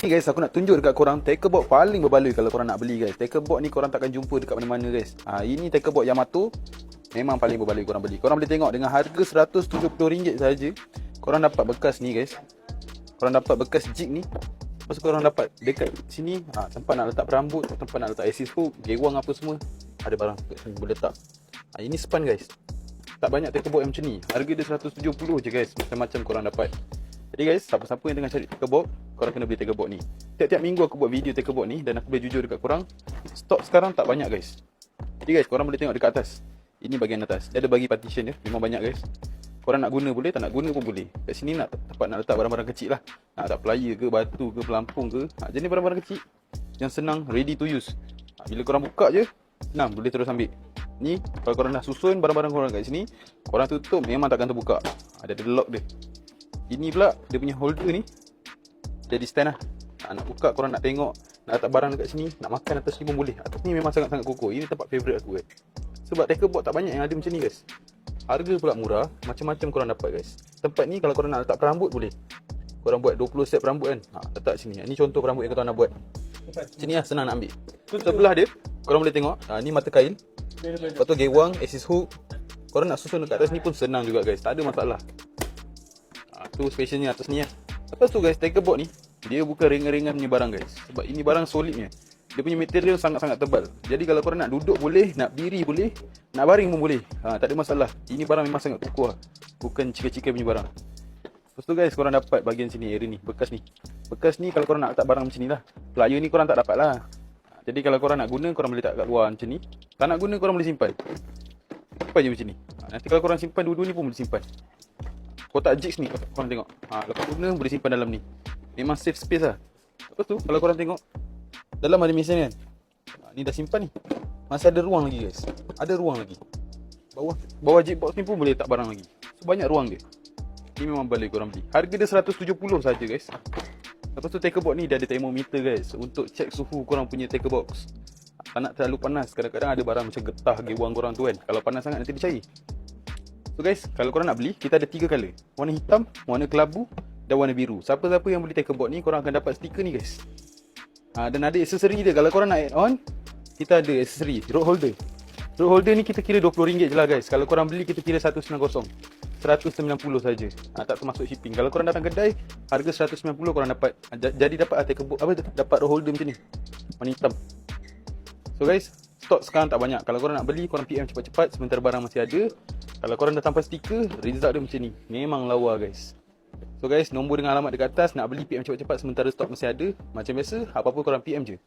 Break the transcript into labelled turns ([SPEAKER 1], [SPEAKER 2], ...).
[SPEAKER 1] Ni guys, aku nak tunjuk dekat korang Taker box paling berbaloi kalau korang nak beli guys. Taker box ni korang takkan jumpa dekat mana-mana guys. Ha, Ini taker box Yamato Memang paling berbaloi korang beli. Korang boleh tengok dengan harga RM170 saja Korang dapat bekas ni guys. Korang dapat bekas jig ni. Lepas tu korang dapat dekat sini ha, Tempat nak letak perambut Tempat nak letak assist hook Gewang apa semua Ada barang sini boleh letak. Ha, Ini span guys. Tak banyak yang macam ni. Harga dia RM170 je guys. Macam-macam korang dapat. Jadi guys, siapa-siapa yang tengah cari taker box, korang kena beli taker box ni. Tiap-tiap minggu aku buat video taker box ni dan aku boleh jujur dekat korang, stok sekarang tak banyak guys. Jadi guys, korang boleh tengok dekat atas. Ini bahagian atas. Dia ada bagi partition dia, memang banyak guys. Korang nak guna boleh, tak nak guna pun boleh. Kat sini nak tempat nak letak barang-barang kecil lah. Nak letak player ke, batu ke, pelampung ke. Ha, jenis barang-barang kecil yang senang, ready to use. Ha, bila korang buka je, senang, boleh terus ambil. Ni, kalau korang dah susun barang-barang korang kat sini, korang tutup memang takkan terbuka. Ada ada lock dia. Ini pula dia punya holder ni jadi stand lah. Ha, nak buka korang nak tengok, nak letak barang dekat sini, nak makan atas ni pun boleh. Atas ni memang sangat-sangat kokoh. Ini tempat favourite aku kan. Sebab taker box tak banyak yang ada macam ni guys. Harga pula murah, macam-macam korang dapat guys. Tempat ni kalau korang nak letak perambut boleh. Korang buat 20 set perambut kan. Ha, letak sini. Ini contoh perambut yang korang nak buat. Sini lah senang nak ambil. Sebelah dia, korang boleh tengok. Ha, ni mata kail. Lepas tu gewang, assist hook. Korang nak susun dekat atas ni pun senang juga guys. Tak ada masalah. Ha, tu specialnya atas ni lah. Lepas tu guys, taker board ni dia bukan ringan-ringan punya barang guys. Sebab ini barang solidnya. Dia punya material sangat-sangat tebal. Jadi kalau korang nak duduk boleh, nak diri boleh, nak baring pun boleh. Ha, tak ada masalah. Ini barang memang sangat kukuh lah. Bukan cika-cika punya barang. Lepas tu guys, korang dapat bahagian sini, area ni, bekas ni. Bekas ni kalau korang nak letak barang macam ni lah. Player ni korang tak dapat lah. Ha, jadi kalau korang nak guna, korang boleh letak kat luar macam ni. Tak nak guna, korang boleh simpan. Simpan je macam ni. Ha, nanti kalau korang simpan, dua-dua ni pun boleh simpan kotak jigs ni korang tengok. Ha, lepas guna boleh simpan dalam ni. Memang safe space lah. Lepas tu kalau korang tengok dalam ada mesin kan. Ha, ni dah simpan ni. Masih ada ruang lagi guys. Ada ruang lagi. Bawah bawah jig box ni pun boleh letak barang lagi. So banyak ruang dia. Ni memang boleh korang beli. Harga dia 170 saja guys. Lepas tu taker box ni dia ada thermometer guys untuk check suhu korang punya taker box. Tak nak terlalu panas. Kadang-kadang ada barang macam getah gewang korang tu kan. Kalau panas sangat nanti dia cair. So guys, kalau korang nak beli, kita ada tiga color. Warna hitam, warna kelabu dan warna biru. Siapa-siapa yang beli taker board ni, korang akan dapat stiker ni guys. Ha, dan ada aksesori dia. Kalau korang nak add on, kita ada aksesori, road holder. Road holder ni kita kira RM20 je lah guys. Kalau korang beli, kita kira 190. 190 saja. Ha, tak termasuk shipping. Kalau korang datang kedai, harga 190 korang dapat. Ha, jadi dapat board, apa dapat road holder macam ni. Warna hitam. So guys, stok sekarang tak banyak. Kalau korang nak beli, korang PM cepat-cepat sementara barang masih ada. Kalau korang dah tanpa stiker, result dia macam ni. Memang lawa guys. So guys, nombor dengan alamat dekat atas nak beli PM cepat-cepat sementara stok masih ada. Macam biasa, apa-apa korang PM je.